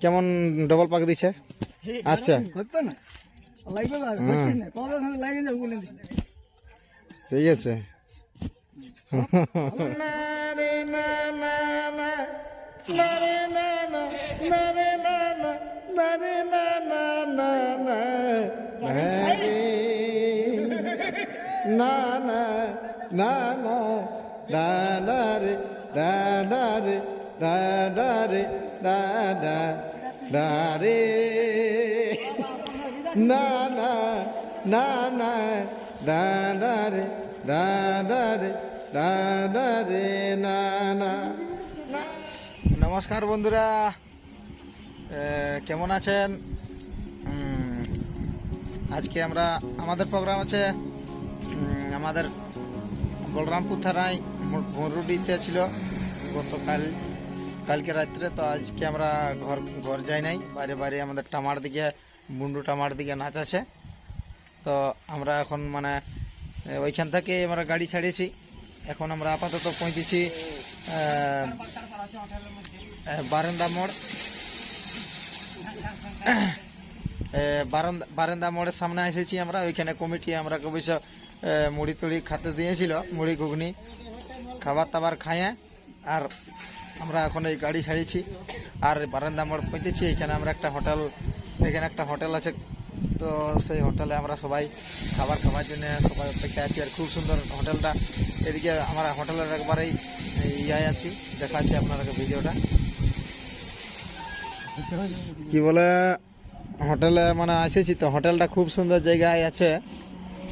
কেমন ডবল পাক দিছে? আচ্ছা। না। না না ঠিক আছে না। না না না ডা রে ডা ডা রে ডা ডা রে ডা ডা ডা রে। না না না না ডা ডা রে ডা ডা রে ডা ডা রে, না না। নমস্কার বন্ধুরা। কেমন আছেন? আজকে আমরা, আমাদের প্রোগ্রাম আছে আমাদের বলরামপুর থানায় মরুডিতে ছিল। গতকাল কালকে রাত্রে তো আজকে আমরা ঘর ঘর যাই নাই। বাইরে বাইরে আমাদের টামার দিকে, মুন্ডু টামার দিকে নাচ আছে। তো আমরা এখন মানে ওইখান থেকে আমরা গাড়ি ছাড়িয়েছি। এখন আমরা আপাতত পৌঁছেছি বারান্দা মোড়। বারান্দা বারান্দা মোড়ের সামনে এসেছি আমরা। ওইখানে কমিটি আমরা অবশ্য মুড়ি তুড়ি খাতে দিয়েছিল মুড়ি ঘুগনি খাবার টাবার খাইয়ে, আর আমরা এখন এই গাড়ি ছাড়িয়েছি। আর বারান্দা মোড় পৌঁছেছি, এখানে আমরা একটা হোটেল, এখানে একটা হোটেল আছে। তো সেই হোটেলে আমরা সবাই খাবার খাওয়ার জন্য সবাই অপেক্ষা আছি। আর খুব সুন্দর হোটেলটা। এদিকে আমরা হোটেলের একবারেই ইয়ায় আছি। দেখাচ্ছি আপনাদেরকে ভিডিওটা। কি বলে, হোটেলে মানে এসেছি তো, হোটেলটা খুব সুন্দর জায়গায় আছে।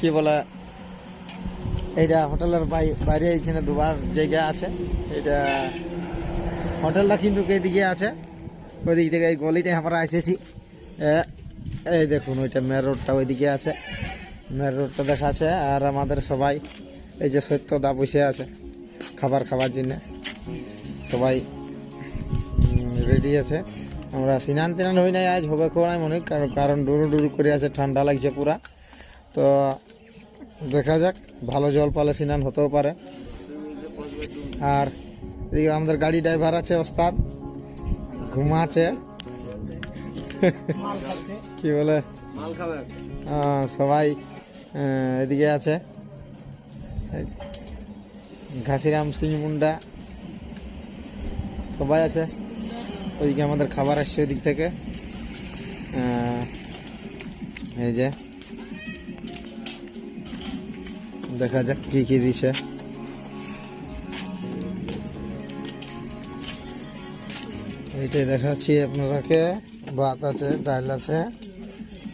কি বলে, এইটা হোটেলের বাই- বাইরে এখানে দুবার জায়গা আছে। এটা হোটেলটা কিন্তু এইদিকে আছে? ওই দিক থেকে এই গলিতে আমরা এসেছি। এই দেখুন, ওইটা মেন রোডটা ওইদিকে আছে। মেন রোডটা দেখা আছে আর আমাদের সবাই এই যে সত্যদা বসে আছে খাবার খাওয়ার জন্য। সবাই রেডি আছে। আমরা স্নান তিনান হই নাই, আজ হবে খুব নাই মনে, কারণ কারণ ডুরু ডুরু করে আছে, ঠান্ডা লাগছে পুরা। তো দেখা যাক, ভালো জল পালে স্নান হতেও পারে। আর এদিকে আমাদের গাড়ি ড্রাইভার আছে ওস্তাদ। ঘুমাচ্ছে। কি বলে? আহ, সবাই এদিকে আছে। ঘাসিরাম সিং মুন্ডা। সবাই আছে। ওইদিকে আমাদের খাবার আসছে ওইদিক থেকে। এই যে। দেখা যাক কি কি দিছে। এইটাই দেখাচ্ছি আপনারাকে ভাত আছে, ডাল আছে,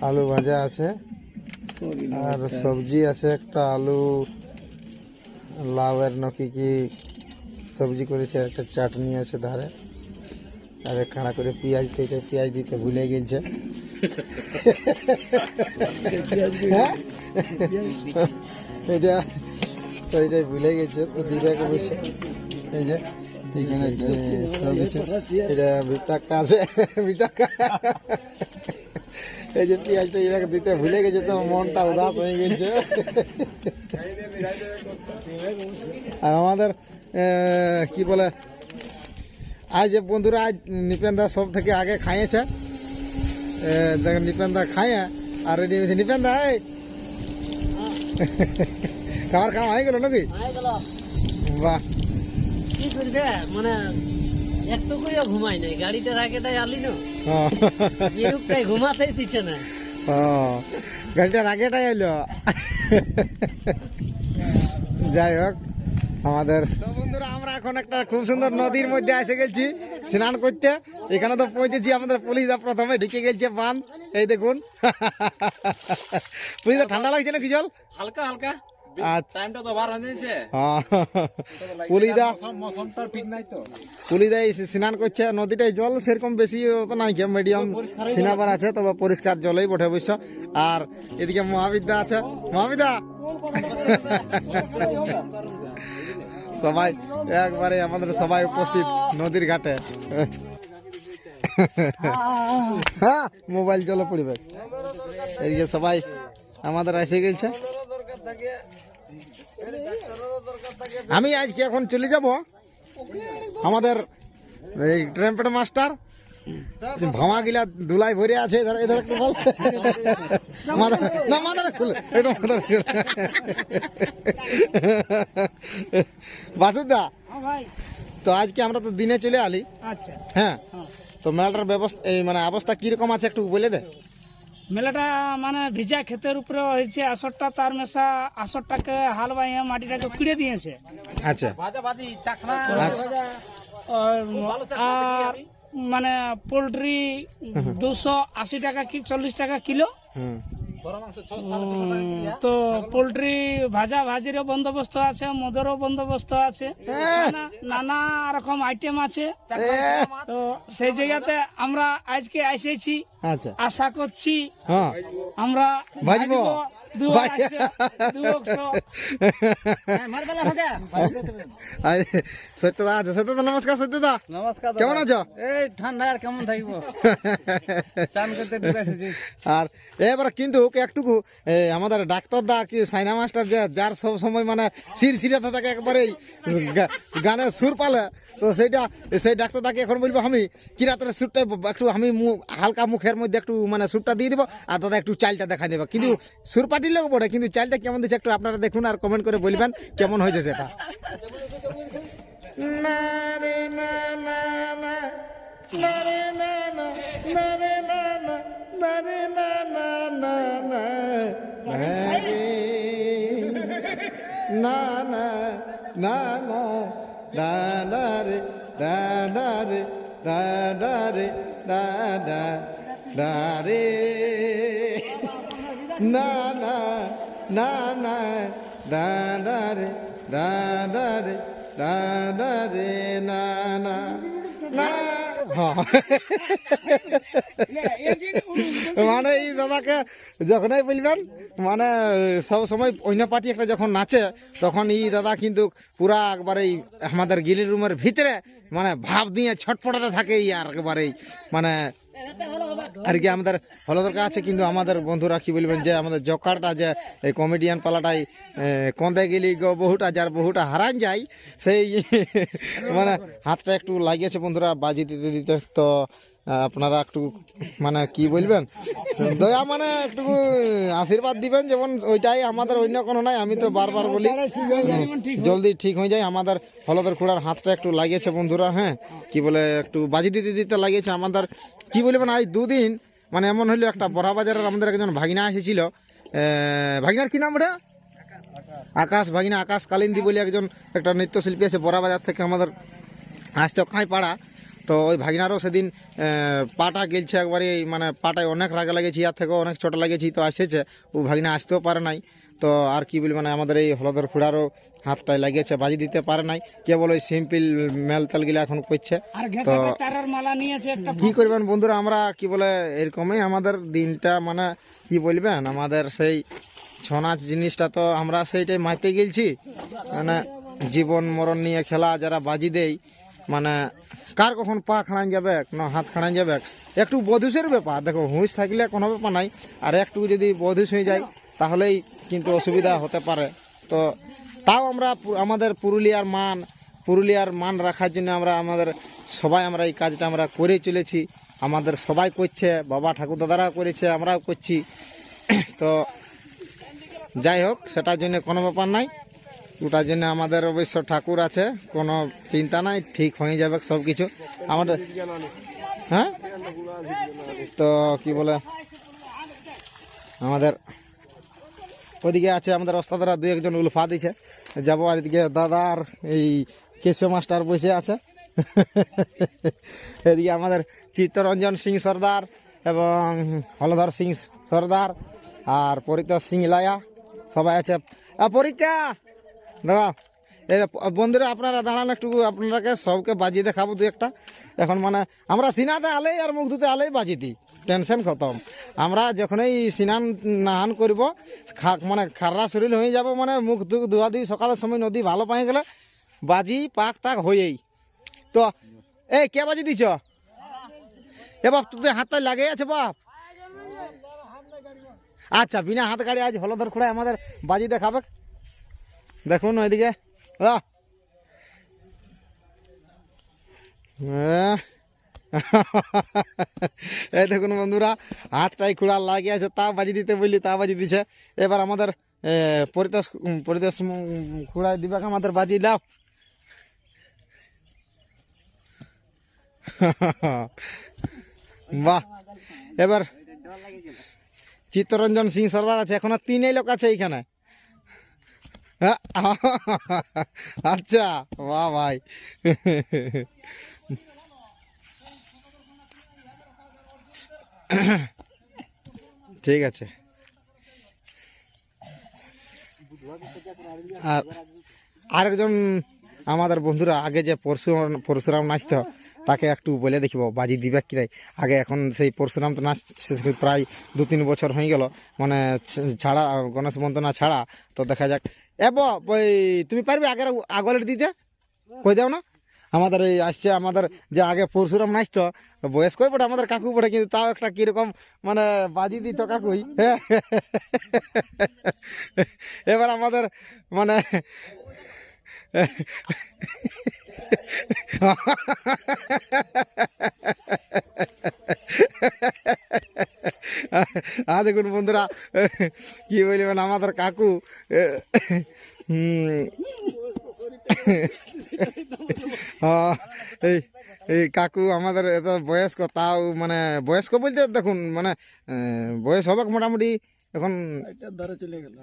আলু ভাজা আছে, আর সবজি আছে একটা আলু। লাউয়ের নাকি কি সবজি করেছে, একটা চাটনি আছে ধারে। আর খাড়া করে পেঁয়াজ থেকে পেঁয়াজ দিতে ভুলে গেছে। হ্যাঁ? এটা তো এটাই ভুলে গেছে তো দিদাকে অবশ্যই এই যে এখানে সব কিছু এটা বিটাক্কা আছে বিটাক্কা এই যে পেঁয়াজটা এটাকে দিতে ভুলে গেছে তো মনটা উদাস হয়ে গেছে। আর আমাদের কি বলে আজ বন্ধুরা আজ নিপেনদা সব থেকে আগে খাইয়েছে। দেখেন নিপেনদা খাইয়ে আর নিপেনদা এই। খাবার খাওয়া হয়ে গেল নাকি? বাহ। কি করবে? মানে ঘুমাই নাই। গাড়িতে রাখেটাই আলি না হ্যাঁ। ঘুমাতেই দিছে না। ও গাড়িটার এলো যাই হোক আমাদের বন্ধুরা আমরা এখন একটা খুব সুন্দর নদীর মধ্যে এসে গেছি স্নান করতে। এখানে তো পৌঁছেছি আমাদের পুলিশ প্রথমে ঢুকে গেছে বান। এই দেখুন। পুলিশ ঠান্ডা লাগছে না কি জল? হালকা হালকা। টাইমটা তো বার হয়েছে। হ্যাঁ। পুলিদা মৌসমটা ঠিক নাই তো পুলিদা স্নান করছে জল সেরকম বেশি তো নাই মিডিয়াম সিনাবার আছে তবে পরিষ্কার জলেই বটে অবশ্য। আর এদিকে মহাবিদ্যা আছে। মহাবিদ্যা! সবাই একবারে আমাদের সবাই উপস্থিত নদীর ঘাটে। হ্যাঁ মোবাইল জলে পড়বে। এদিকে সবাই আমাদের এসে গেছে। আমি আজকে এখন চলে যাব। আমাদের এই ট্রেম্পেট মাস্টার ভামা গিলা ধুলাই ভরে আছে এধার এধার একটু বল। না মাথাটা খুলে। একটু মাথাটা খুলে। বাসুদা হ্যাঁ তো আজকে আমরা তো দিনে চলে আলি। আচ্ছা। হ্যাঁ হ্যাঁ তো মেলাটার ব্যবস্থা এই মানে অবস্থা কীরকম আছে একটু বলে দে। মেলাটা মানে ভিজা ক্ষেতের উপরে হয়েছে আসরটা তার মেশা আসরটাকে হাল বাইয়ে মাটিটাকে খুঁড়ে দিয়েছে। আচ্ছা। আর- মানে পোলট্রি দুশো আশি টাকা কি চল্লিশ টাকা কিলো। তো পোলট্রি ভাজা ভাজিরও বন্দোবস্ত আছে মদেরও বন্দোবস্ত আছে নানা- নানা রকম আইটেম আছে। তো সেই জায়গাতে আমরা আজকে এসেছি আচ্ছা। আশা করছি হ্যাঁ। আমরা সত্যদা আছে। সত্যদা নমস্কার সত্যদা। নমস্কার কেমন আছো? এই ঠান্ডা আর কেমন থাকব? চান করতে আর এবার কিন্তু একটুকু আমাদের ডাক্তার দা কি সাইনা মাস্টার যে যার সব সময় মানে সির সিরাতে থাকে একবারেই গানের সুর পালে। তো সেইটা সেই ডাক্তার দাকে এখন বলব আমি কি রাতের সুরটা একটু আমি হালকা মুখের মধ্যে একটু মানে সুরটা দিয়ে দিব আর দাদা একটু চালটা দেখা দেবে কিন্তু সুর পাটির লোক বটে কিন্তু চালটা কেমন দিচ্ছে একটু আপনারা দেখুন আর কমেন্ট করে বলবেন কেমন হয়েছে সেটা না রে না না না না রে না না না রে না না না রে না না না না না না না না না da da re da da re da da re da da da re. Na na na na da da re da da re da da re na na. Na মানে এই দাদাকে যখনই বলবেন মানে সব সময় অন্য পার্টি একটা যখন নাচে, তখন এই দাদা কিন্তু পুরা একবারে আমাদের গিলি রুমের ভিতরে মানে ভাব দিয়ে ছটফটাতে থাকে আর একবারেই মানে আর কি আমাদের হলদরকা আছে, কিন্তু আমাদের বন্ধুরা কি বলবেন যে আমাদের জকারটা যে এই কমেডিয়ান পালাটাই কন্দে গেলি বহুটা যার বহুটা হারান যায়, সেই মানে হাতটা একটু লাগিয়েছে বন্ধুরা, বাজি দিতে দিতে, তো আপনারা একটু মানে কি বলবেন? দয়া মানে একটু আশীর্বাদ দিবেন, যেমন ওইটাই আমাদের অন্য কোনো নাই, আমি তো বারবার বলি জলদি ঠিক হয়ে যায়, আমাদের হলদের খুঁড়ার হাতটা একটু লাগিয়েছে বন্ধুরা হ্যাঁ কি বলে, একটু বাজি দিতে দিতে লাগিয়েছে আমাদের, কি বলবেন, আজ দুদিন মানে এমন হইল, একটা বড়া বাজারের আমাদের একজন ভাগিনা এসেছিল ভাগিনার কি নাম ওটা? আকাশ, ভাগিনা আকাশ কালিন্দি বলে একজন একটা নৃত্যশিল্পী আছে, বড়া বাজার থেকে আমাদের আসতে খাই পাড়া তো ওই ভাগিনারও সেদিন পাটা গেলছে একবারে মানে পাটায় অনেক রাগে লাগেছে আর থেকেও অনেক ছোট লাগেছি তো আসেছে। ও ভাগিনা আসতেও পারে নাই। তো আর কি বলি মানে আমাদের এই হলদর ফুড়ারও হাতটায় লাগিয়েছে বাজি দিতে পারে নাই। কেবল ওই সিম্পল মেল তেলগুলো এখন করছে। তো কি করবেন বন্ধুরা আমরা কি বলে এরকমই আমাদের দিনটা মানে কি বলবেন আমাদের সেই ছৌ নাচ জিনিসটা তো আমরা সেইটাই মাইতে গেলছি। মানে জীবন মরণ নিয়ে খেলা যারা বাজি দেই মানে কার কখন পা খাড়ান যাবে না হাত খাড়ান যাবে। একটু বধুসের ব্যাপার, দেখো, হুঁশ থাকলে কোনো ব্যাপার নাই। আর একটু যদি বধুস হয়ে যায়, তাহলেই কিন্তু অসুবিধা হতে পারে। তো তাও আমরা আমাদের পুরুলিয়ার মান পুরুলিয়ার মান রাখার জন্য আমরা, আমাদের সবাই আমরা এই কাজটা আমরা করে চলেছি। আমাদের সবাই করছে, বাবা ঠাকুর দাদারাও করেছে, আমরাও করছি। তো যাই হোক, সেটার জন্য কোনো ব্যাপার নাই। ওটার জন্য আমাদের অবশ্য ঠাকুর আছে, কোনো চিন্তা নাই, ঠিক হয়ে যাবে সব কিছু আমাদের হ্যাঁ? তো কি বলে? আমাদের ওদিকে আছে আমাদের ওস্তাদরা দু একজন উলফা দিছে। যাব আর এদিকে দাদার এই কেশব মাস্টার বসে আছে। এদিকে আমাদের চিত্তরঞ্জন সিং সর্দার এবং হলধর সিং সর্দার আর পরিতোষ সিং লায়া, সবাই আছে। পরীক্ষা! দাদা, এই বন্ধুরা, আপনারা দাঁড়ান একটু, আপনারাকে সবকে বাজিয়ে দেখাবো দু একটা। এখন মানে আমরা সিনাতে আলেই আর মুখ ধুতে আলেই বাজি দিই। টেনশন খতম। আমরা যখনই স্নান নাহান করব মানে খাররা শরীর হয়ে যাব মানে মুখ ধোয়া ধুই সকালের সময় নদী ভালো পাই গেলে বাজি, পাক, তাক হয়েই। তো, এই, কে বাজি দিছ? এ বাপ তুই হাতটা লাগে আছে বাপ। আচ্ছা বিনা হাত গাড়ি আজ হলধর খুঁড়ায় আমাদের বাজি দেখাবে। দেখুন ওইদিকে। এই দেখুন বন্ধুরা হাতটাই খুঁড়া লাগিয়ে আছে তা বাজি দিতে বললি তা বাজি দিছে। এবার আমাদের পরিতোষ পরিতোষ খুঁড়াই দিবে আমাদের বাজি লাও বাহ! এবার চিত্তরঞ্জন সিং সর্দার আছে এখন আর তিনই লোক আছে এইখানে। আচ্ছা বাহ ভাই। ঠিক আছে। আর আরেকজন আমাদের বন্ধুরা, আগে যে পরশুরাম পরশুরাম নাচতো, তাকে একটু বলে দেখিব, বাজি দিবে কি নাই। আগে এখন সেই পরশুরাম তো নাচ প্রায় দু তিন বছর হয়ে গেল। মানে ছাড়া, গণেশ বন্দনা ছাড়া, তো দেখা যাক এব তুমি পারবে আগের আগলের দিতে? কই দাও না। আমাদের এই আসছে, আমাদের যে আগে পরশুরাম নাচতো, বয়স কই পড়ে আমাদের কাকু পড়ে কিন্তু তাও একটা কীরকম মানে বাজি দিত কাকুই হ্যাঁ? এবার আমাদের মানে আ দেখুন বন্ধুরা কি বলবেন আমাদের কাকু? এই এই কাকু আমাদের এত বয়স্ক তাও মানে বয়স্ক বলতে দেখুন মানে বয়স হবে মোটামুটি এখন চলে গেল।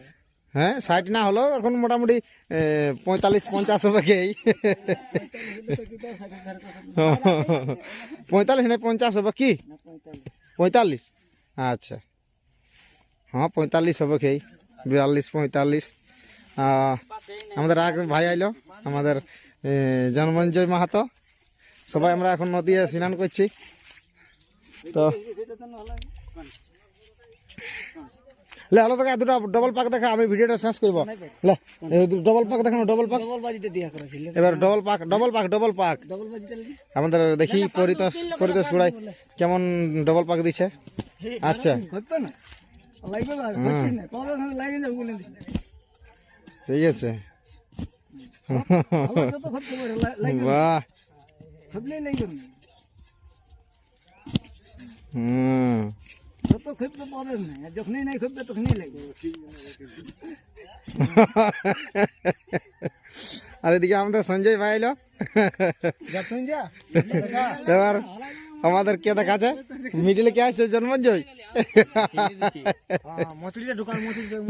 হ্যাঁ ষাট না হলেও এখন মোটামুটি পঁয়তাল্লিশ পঞ্চাশ হবে কি পঁয়তাল্লিশ না পঞ্চাশ হবে কি? পঁয়তাল্লিশ। আচ্ছা। হ্যাঁ পঁয়তাল্লিশ হবে কি বিয়াল্লিশ পঁয়তাল্লিশ। আমাদের আগ ভাই আইলো আমাদের জন্মঞ্জয় মাহাতো। সবাই আমরা এখন নদী স্নান করছি। তো লে হলো দেখা দুটো ডবল পাক দেখা আমি ভিডিওটা শেষ করব। লে ডবল পাক দেখানো ডবল পাক এবার ডবল পাক ডবল পাক ডবল পাক আমাদের দেখি পরিতোষ পরিতোষ গুড়াই কেমন ডবল পাক দিছে আচ্ছা। ঠিক আছে। বাহ। হুম। যত না। আর যখনই নাই খববে তখনই লাগবে। আর এদিকে আমাদের সঞ্জয় ভাই এলো। এবার আমাদের কে দেখাচ্ছে? মিডিলে কে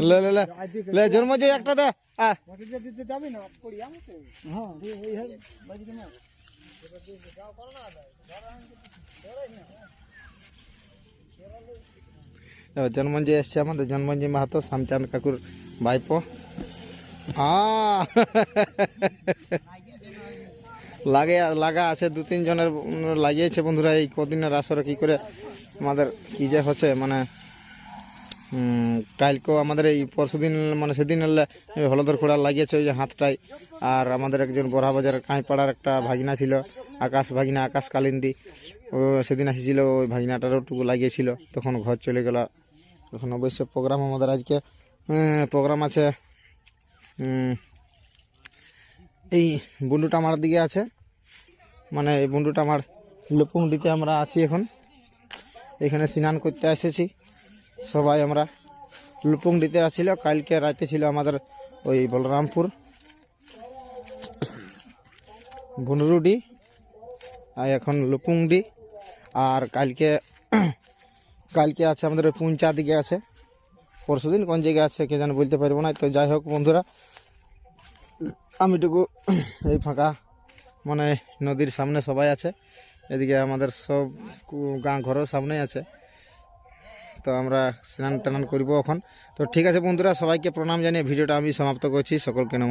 লে লে লে। লে একটা দে। হ্যাঁ। জন্মঞ্জয় এসছে আমাদের। জন্মঞ্জয় মাহাতো শ্যামচাঁদ কাকুর ভাইপো। আহ! লাগে, লাগা আছে, দু তিনজনের লাগিয়েছে বন্ধুরা এই কদিনের আসরে কি করে আমাদের কি যে হচ্ছে মানে কালকেও আমাদের এই পরশুদিন মানে সেদিন হলদর খোড়া লাগিয়েছে ওই যে হাতটাই, আর আমাদের একজন বড়া বাজারের কাঁইপাড়ার একটা ভাগিনা ছিল, আকাশ ভাগিনা, আকাশ কালিন্দি, ও সেদিন এসেছিল ওই ভাগিনাটারও টুকু লাগিয়েছিল, তখন ঘর চলে গেল। তখন অবশ্য প্রোগ্রাম আমাদের আজকে প্রোগ্রাম আছে এই বন্ধুটা আমার দিকে আছে। মানে এই বন্ধুটা আমার লোপুংডিতে আমরা আছি এখন। এখানে স্নান করতে এসেছি। সবাই আমরা লুপুংডিতে আছিল। কালকে রাতে ছিল আমাদের ওই বলরামপুর। বুনরুডি আর এখন লুপুংডি আর কালকে কালকে আছে আমাদের পুঞ্চা দিকে আছে। পরশুদিন কোন জায়গায় আছে কে যেন বলতে পারব না। তো যাই হোক বন্ধুরা আমিটুকু এই ফাঁকা মানে নদীর সামনে সবাই আছে, এদিকে আমাদের সব গাঁ ঘরের সামনেই আছে। তো আমরা স্নান টান করব এখন। তো ঠিক আছে বন্ধুরা, সবাইকে প্রণাম জানিয়ে ভিডিওটা আমি সমাপ্ত করছি। সকলকে নমস্কার।